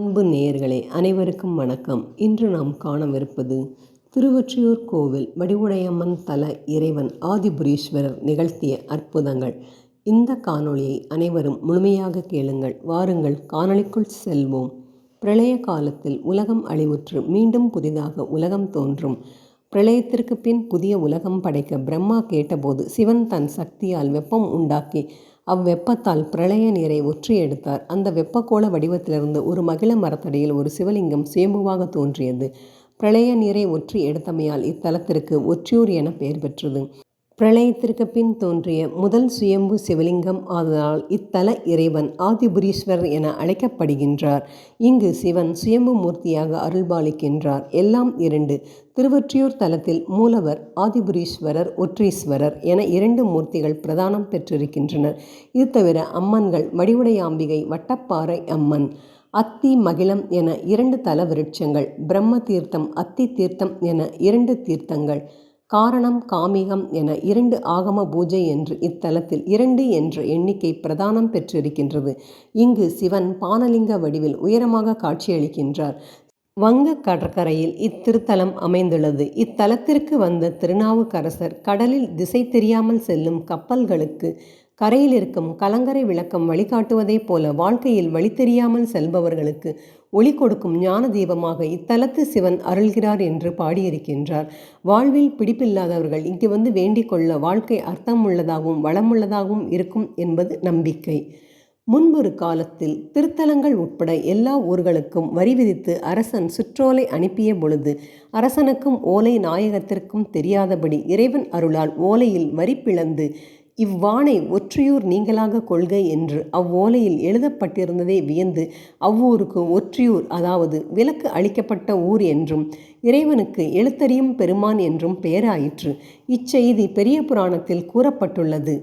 அன்பு நேயர்களே அனைவருக்கும் வணக்கம். இன்று நாம் காணவிருப்பது திருவொற்றியூர் கோவில் வடிவுடையம்மன் தல இறைவன் ஆதிபுரீஸ்வரர் நிகழ்த்திய அற்புதங்கள். இந்த காணொளியை அனைவரும் முழுமையாக கேளுங்கள். வாருங்கள் காணொளிக்குள் செல்வோம். பிரளய காலத்தில் உலகம் அழிவுற்று மீண்டும் புதிதாக உலகம் தோன்றும். பிரளயத்திற்கு பின் புதிய உலகம் படைக்க பிரம்மா கேட்டபோது சிவன் தன் சக்தியால் வெப்பம் உண்டாக்கி அவ்வெப்பத்தால் பிரளய நீரை ஒற்றி எடுத்தார். அந்த வெப்பக்கோள வடிவத்திலிருந்து ஒரு மகிழ மரத்தடியில் ஒரு சிவலிங்கம் சுயம்புவாக தோன்றியது. பிரளய நீரை ஒற்றி எடுத்தமையால் இத்தலத்திற்கு ஒற்றியூர் என பெயர் பெற்றது. பிரளயத்திற்கு பின் தோன்றிய முதல் சுயம்பு சிவலிங்கம் ஆதலால் இத்தல இறைவன் ஆதிபுரீஸ்வரர் என அழைக்கப்படுகின்றார். இங்கு சிவன் சுயம்பு மூர்த்தியாக அருள்பாலிக்கின்றார். எல்லாம் இரண்டு திருவொற்றியூர் தலத்தில் மூலவர் ஆதிபுரீஸ்வரர் ஒற்றீஸ்வரர் என இரண்டு மூர்த்திகள் பிரதானம் பெற்றிருக்கின்றனர். இது தவிர அம்மன்கள் வடிவுடையாம்பிகை வட்டப்பாறை அம்மன் அத்தி மகிழம் என இரண்டு தல விருட்சங்கள் பிரம்ம தீர்த்தம் அத்தி தீர்த்தம் என இரண்டு தீர்த்தங்கள் காரணம் காமிகம் என இரண்டு ஆகம பூஜை என்று இத்தலத்தில் இரண்டு என்ற எண்ணிக்கை பிரதானம் பெற்றிருக்கின்றது. இங்கு சிவன் பானலிங்க வடிவில் உயரமாக காட்சியளிக்கின்றார். வங்க கடற்கரையில் இத்திருத்தலம் அமைந்துள்ளது. இத்தலத்திற்கு வந்த திருநாவுக்கரசர் கடலில் திசை தெரியாமல் செல்லும் கப்பல்களுக்கு கரையில் இருக்கும் கலங்கரை விளக்கம் வழிகாட்டுவதைப் போல வாழ்க்கையில் வழி தெரியாமல் செல்பவர்களுக்கு ஒளி கொடுக்கும் ஞான தீபமாக இத்தலத்து சிவன் அருள்கிறார் என்று பாடியிருக்கின்றார். வாழ்வில் பிடிப்பில்லாதவர்கள் இங்கு வந்து வேண்டிக் கொள்ள வாழ்க்கை அர்த்தமுள்ளதாகவும் வளமுள்ளதாகவும் இருக்கும் என்பது நம்பிக்கை. முன்பொரு காலத்தில் திருத்தலங்கள் உட்பட எல்லா ஊர்களுக்கும் வரி விதித்து அரசன் சுற்றோலை அனுப்பிய பொழுது அரசனுக்கும் ஓலை நாயகத்திற்கும் தெரியாதபடி இறைவன் அருளால் ஓலையில் வரி பிளந்து இவ்வாணை ஒற்றியூர் நீங்களாக கொள்கை என்று அவ்வோலையில் எழுதப்பட்டிருந்ததை வியந்து அவ்வூருக்கு ஒற்றியூர் அதாவது விலக்கு அளிக்கப்பட்ட ஊர் என்றும் இறைவனுக்கு எழுத்தறியும் பெருமான் என்றும் பெயராயிற்று. இச்செய்தி பெரிய புராணத்தில் கூறப்பட்டுள்ளது.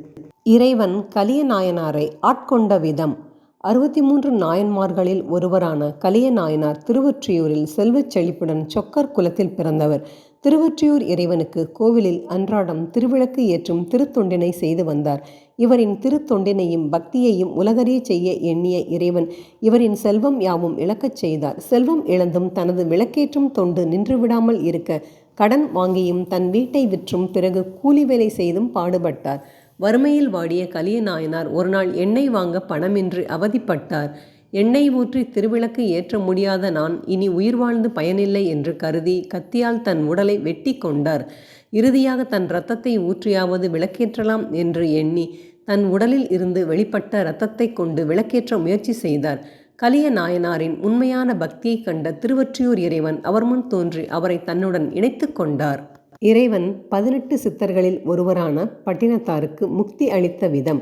இறைவன் கலியநாயனாரை ஆட்கொண்ட விதம். அறுபத்தி மூன்று நாயன்மார்களில் ஒருவரான கலியநாயனார் திருவொற்றியூரில் செல்வச் செழிப்புடன் சொக்கர் குலத்தில் பிறந்தவர். திருவொற்றியூர் இறைவனுக்கு கோவிலில் அன்றாடம் திருவிளக்கு ஏற்றும் திருத்தொண்டினை செய்து வந்தார். இவரின் திருத்தொண்டினையும் பக்தியையும் உலகறிய செய்ய எண்ணிய இறைவன் இவரின் செல்வம் யாவும் இழக்கச் செய்தார். செல்வம் இழந்தும் தனது விளக்கேற்றும் தொண்டு நின்றுவிடாமல் இருக்க கடன் வாங்கியும் தன் வீட்டை விற்றும் பிறகு கூலி வேலை செய்தும் பாடுபட்டார். வறுமையில் வாடிய கலியநாயனார் ஒருநாள் எண்ணெய் வாங்க பணமின்றி அவதிப்பட்டார். எண்ணெய் ஊற்றி திருவிளக்கு ஏற்ற முடியாத நான் இனி உயிர் வாழ்ந்து பயனில்லை என்று கருதி கத்தியால் தன் உடலை வெட்டி கொண்டார். இறுதியாக தன் இரத்தத்தை ஊற்றியாவது விளக்கேற்றலாம் என்று எண்ணி தன் உடலில் இருந்து வெளிப்பட்ட இரத்தத்தை கொண்டு விளக்கேற்ற முயற்சி செய்தார். கலிய நாயனாரின் உண்மையான பக்தியை கண்ட திருவற்றியூர் இறைவன் அவர் முன் தோன்றி அவரை தன்னுடன் இணைத்து கொண்டார். இறைவன் பதினெட்டு சித்தர்களில் ஒருவரான பட்டினத்தாருக்கு முக்தி அளித்த விதம்.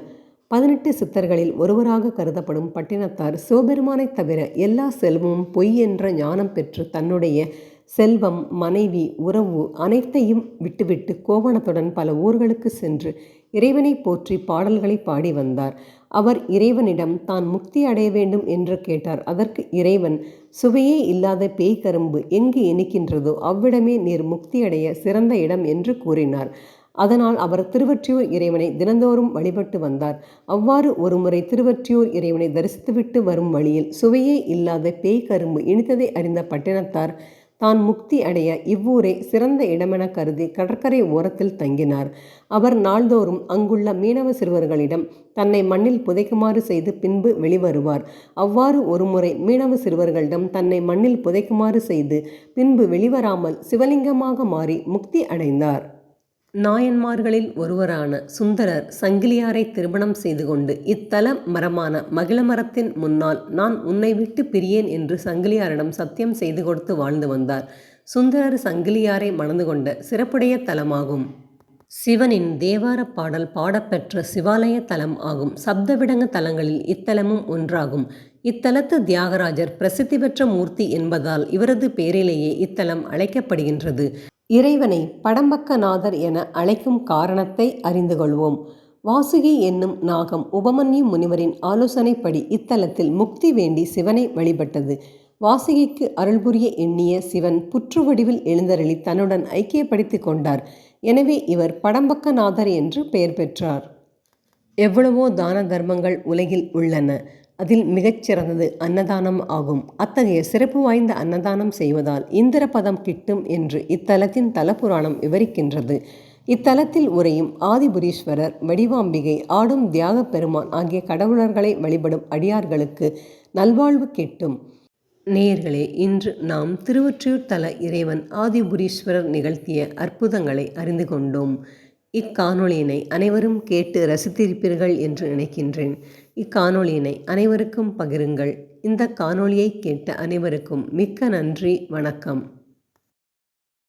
பதினெட்டு சித்தர்களில் ஒருவராக கருதப்படும் பட்டினத்தார் சிவபெருமானைத் தவிர எல்லா செல்வமும் பொய் என்ற ஞானம் பெற்று தன்னுடைய செல்வம் மனைவி உறவு அனைத்தையும் விட்டுவிட்டு கோவணத்துடன் பல ஊர்களுக்கு சென்று இறைவனை போற்றி பாடல்களை பாடி வந்தார். அவர் இறைவனிடம் தான் முக்தி அடைய வேண்டும் என்று கேட்டார். அதற்கு இறைவன் சுவையே இல்லாத பேய் கரும்பு எங்கு இனிக்கின்றதோ அவ்விடமே நீர் முக்தி அடைய சிறந்த இடம் என்று கூறினார். அதனால் அவர் திருவற்றியூர் இறைவனை தினந்தோறும் வழிபட்டு வந்தார். அவ்வாறு ஒருமுறை திருவற்றியூர் இறைவனை தரிசித்துவிட்டு வரும் வழியில் சுவையே இல்லாத பேய் கரும்பு இனித்ததை அறிந்த பட்டினத்தார் தான் முக்தி அடைய இவ்வூரை சிறந்த இடமென கருதி கடற்கரை ஓரத்தில் தங்கினார். அவர் நாள்தோறும் அங்குள்ள மீனவ சிறுவர்களிடம் தன்னை மண்ணில் புதைக்குமாறு செய்து பின்பு வெளிவருவார். அவ்வாறு ஒருமுறை மீனவ சிறுவர்களிடம் தன்னை மண்ணில் புதைக்குமாறு செய்து பின்பு வெளிவராமல் சிவலிங்கமாக மாறி முக்தி அடைந்தார். நாயன்மார்களில் ஒருவரான சுந்தரர் சங்கிலியாரை திருமணம் செய்து கொண்டு இத்தல மரமான மகிழ மரத்தின் முன்னால் நான் உன்னை விட்டு பிரியேன் என்று சங்கிலியாரிடம் சத்தியம் செய்து கொடுத்து வாழ்ந்து வந்தார். சுந்தரர் சங்கிலியாரை மணந்து கொண்ட சிறப்புடைய தலமாகும். சிவனின் தேவார பாடல் பாடப்பெற்ற சிவாலய தலம் ஆகும். சப்தவிடங்க தலங்களில் இத்தலமும் ஒன்றாகும். இத்தலத்து தியாகராஜர் பிரசித்தி பெற்ற மூர்த்தி என்பதால் இவரது பேரிலேயே இத்தலம் அழைக்கப்படுகின்றது. இறைவனை படம்பக்கநாதர் என அழைக்கும் காரணத்தை அறிந்து கொள்வோம். வாசுகி என்னும் நாகம் உபமன்யு முனிவரின் ஆலோசனைப்படி இத்தலத்தில் முக்தி வேண்டி சிவனை வழிபட்டது. வாசுகிக்கு அருள்புரிய எண்ணிய சிவன் புற்று வடிவில் எழுந்தருளி தன்னுடன் ஐக்கியப்படுத்தி கொண்டார். எனவே இவர் படம்பக்கநாதர் என்று பெயர் பெற்றார். எவ்வளவோ தான தர்மங்கள் உலகில் உள்ளன. அதில் மிகச்சிறந்தது அன்னதானம் ஆகும். அத்தகைய சிறப்பு வாய்ந்த அன்னதானம் செய்வதால் இந்திரபதம் கிட்டும் என்று இத்தலத்தின் தலபுராணம் விவரிக்கின்றது. இத்தலத்தில் உரையும் ஆதிபுரீஸ்வரர் வடிவாம்பிகை ஆடும் தியாக பெருமான் ஆகிய கடவுளர்களை வழிபடும் அடியார்களுக்கு நல்வாழ்வு கிட்டும். நேயர்களே இன்று நாம் திருவொற்றியூர் தல இறைவன் ஆதிபுரீஸ்வரர் நிகழ்த்திய அற்புதங்களை அறிந்து கொண்டோம். இக்காணொளியினை அனைவரும் கேட்டு ரசித்திருப்பீர்கள் என்று நினைக்கின்றேன். இக்காணொளியினை அனைவருக்கும் பகிருங்கள். இந்த காணொளியை கேட்ட அனைவருக்கும் மிக்க நன்றி. வணக்கம்.